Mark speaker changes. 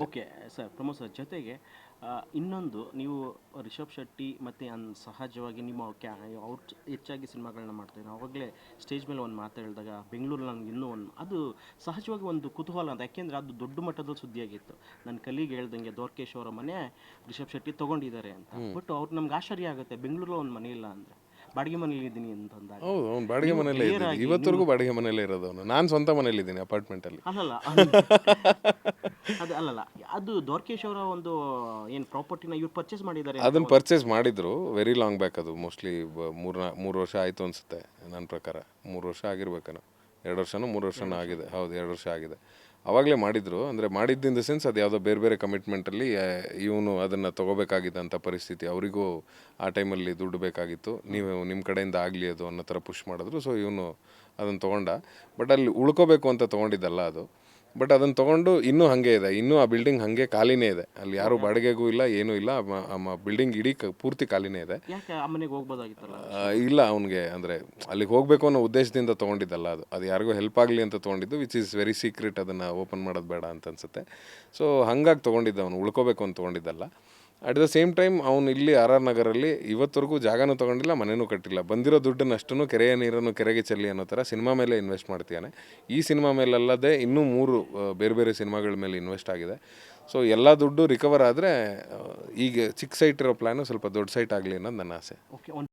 Speaker 1: Okay sir Pramod sir ಜೊತೆಗೆ ಇನ್ನೊಂದು ನೀವು ರಿಷಬ್ ಶೆಟ್ಟಿ ಮತ್ತು ಅನ್ ಸಹಜವಾಗಿ ನಿಮ್ಮ ಕ್ಯಾ ಔಟ್ ಹೆಚ್ಚಾಗಿ ಸಿನಿಮಾಗಳನ್ನ ಮಾಡ್ತಾರೆ ಆವಾಗಲೇ ಸ್ಟೇಜ್ ಮೇಲೆ ಒಂದು ಮಾತು ಹೇಳಿದಾಗ ಬೆಂಗಳೂರಲ್ಲಿ ನನಗೆ ಇನ್ನೂ ಒಂದು ಅದು ಸಹಜವಾಗಿ ಒಂದು ಕುತೂಹಲ ಅಂತ ಯಾಕೆಂದರೆ ಅದು ದೊಡ್ಡ ಮಟ್ಟದ ಸುದ್ದಿಯಾಗಿತ್ತು. ನನ್ನ ಕಲಿಗೆ ಹೇಳ್ದಂಗೆ ದೋರ್ಕೇಶ್ ಅವರ ಮನೆ ರಿಷಬ್ ಶೆಟ್ಟಿ ತೊಗೊಂಡಿದ್ದಾರೆ ಅಂತ. ಬಟ್ ಅವ್ರು ನಮ್ಗೆ ಆಶ್ಚರ್ಯ ಆಗುತ್ತೆ ಬೆಂಗಳೂರಲ್ಲಿ ಒಂದು ಮನೆ ಇಲ್ಲ ಅಂದರೆ. ಬಾಡಿಗೆ ಮನೇಲಿ ಇದ್ದೀನಿ ಅಂತಂದಾಗ
Speaker 2: ಹೌದು ಅವ್ನು ಬಾಡಿಗೆ
Speaker 1: ಮನೆಯಲ್ಲೇ
Speaker 2: ಇದ್ದೀನಿ. ಇವತ್ತರೆಗೂ ಬಾಡಿಗೆ ಮನೆಯಲ್ಲೇ ಇರೋದು ಅವನು. ನಾನು ಸ್ವಂತ ಮನೇಲಿ ಇದ್ದೀನಿ ಅಪಾರ್ಟ್ಮೆಂಟಲ್ಲಿ
Speaker 1: ಅಲ್ಲಲ್ಲ ಅದು ಅಲ್ಲಲ್ಲ ಅದು ದ್ವಾರಕೇಶ್ ಅವರ ಒಂದು ಏನು ಪ್ರಾಪರ್ಟಿನ ಇವ್ರು ಪರ್ಚೇಸ್ ಮಾಡಿದ್ದಾರೆ
Speaker 2: ಅದನ್ನ ಪರ್ಚೇಸ್ ಮಾಡಿದ್ರು. ವೆರಿ ಲಾಂಗ್ ಬ್ಯಾಕ್ ಅದು. ಮೋಸ್ಟ್ಲಿ ಮೂರು ಮೂರು ವರ್ಷ ಆಯಿತು ಅನಿಸುತ್ತೆ ನನ್ನ ಪ್ರಕಾರ. ಮೂರು ವರ್ಷ ಆಗಿರ್ಬೇಕೇನೋ. ಎರಡು ವರ್ಷನೂ ಮೂರು ವರ್ಷನೂ ಆಗಿದೆ. ಹೌದು ಎರಡು ವರ್ಷ ಆಗಿದೆ. ಅವಾಗಲೇ ಮಾಡಿದ್ರು. ಅಂದರೆ ಮಾಡಿದ್ದು ಇನ್ ದ ಸೆನ್ಸ್ ಅದು ಯಾವುದೋ ಬೇರೆ ಬೇರೆ ಕಮಿಟ್ಮೆಂಟಲ್ಲಿ ಇವನು ಅದನ್ನು ತೊಗೋಬೇಕಾಗಿದ್ದಂಥ ಪರಿಸ್ಥಿತಿ. ಅವರಿಗೂ ಆ ಟೈಮಲ್ಲಿ ದುಡ್ಡು ಬೇಕಾಗಿತ್ತು. ನೀವು ನಿಮ್ಮ ಕಡೆಯಿಂದ ಆಗಲಿ ಅದು ಅನ್ನೋ ಥರ ಪುಷ್ ಮಾಡಿದ್ರು. ಸೊ ಇವನು ಅದನ್ನು ತೊಗೊಂಡ. ಬಟ್ ಅಲ್ಲಿ ಉಳ್ಕೋಬೇಕು ಅಂತ ತೊಗೊಂಡಿದ್ದಲ್ಲ ಅದು. ಬಟ್ ಅದನ್ನು ತೊಗೊಂಡು ಇನ್ನೂ ಹಾಗೆ ಇದೆ. ಇನ್ನೂ ಆ ಬಿಲ್ಡಿಂಗ್ ಹಾಗೆ ಖಾಲಿನೇ ಇದೆ. ಅಲ್ಲಿ ಯಾರು ಬಾಡಿಗೆಗೂ ಇಲ್ಲ ಏನೂ ಇಲ್ಲ. ಆ ಬಿಲ್ಡಿಂಗ್ ಇಡೀ ಪೂರ್ತಿ ಖಾಲಿನೇ ಇದೆ. ಇಲ್ಲ ಅವನಿಗೆ ಅಂದರೆ ಅಲ್ಲಿಗೆ ಹೋಗಬೇಕು ಅನ್ನೋ ಉದ್ದೇಶದಿಂದ ತೊಗೊಂಡಿದ್ದಲ್ಲ ಅದು. ಅದು ಯಾರಿಗೂ ಹೆಲ್ಪ್ ಆಗಲಿ ಅಂತ ತೊಗೊಂಡಿದ್ದು ವಿಚ್ ಈಸ್ ವೆರಿ ಸೀಕ್ರೆಟ್ ಅದನ್ನು ಓಪನ್ ಮಾಡೋದು ಬೇಡ ಅಂತ ಅನ್ಸುತ್ತೆ. ಸೊ ಹಾಗಾಗಿ ತೊಗೊಂಡಿದ್ದ ಅವನು ಉಳ್ಕೋಬೇಕು ಅಂತ ತೊಗೊಂಡಿದ್ದಲ್ಲ. ಅಟ್ ದ ಸೇಮ್ ಟೈಮ್ ಅವನು ಇಲ್ಲಿ ಆರ್ ಆರ್ ನಗರಲ್ಲಿ ಇವತ್ತರೆಗೂ ಜಾಗನೂ ತೊಗೊಂಡಿಲ್ಲ ಮನೆಯೂ ಕಟ್ಟಿಲ್ಲ. ಬಂದಿರೋ ದುಡ್ಡನ್ನು ಕೆರೆಯ ನೀರನ್ನು ಕೆರೆಗೆ ಚೆಲ್ಲಿ ಅನ್ನೋ ಥರ ಸಿನಿಮಾ ಮೇಲೆ ಇನ್ವೆಸ್ಟ್ ಮಾಡ್ತೀಯಾನೆ ಈ ಸಿನಿಮಾ ಮೇಲಲ್ಲದೆ ಇನ್ನೂ ಮೂರು ಬೇರೆ ಬೇರೆ ಸಿನಿಮಾಗಳ ಮೇಲೆ ಇನ್ವೆಸ್ಟ್ ಆಗಿದೆ. ಸೊ ಎಲ್ಲ ದುಡ್ಡು ರಿಕವರ್ ಆದರೆ ಈಗ ಚಿಕ್ಕ ಸೈಟ್ ಇರೋ ಪ್ಲ್ಯಾನು ಸ್ವಲ್ಪ ದೊಡ್ಡ ಸೈಟ್ ಆಗಲಿ ಅನ್ನೋದು ನನ್ನ ಆಸೆ.
Speaker 1: ಓಕೆ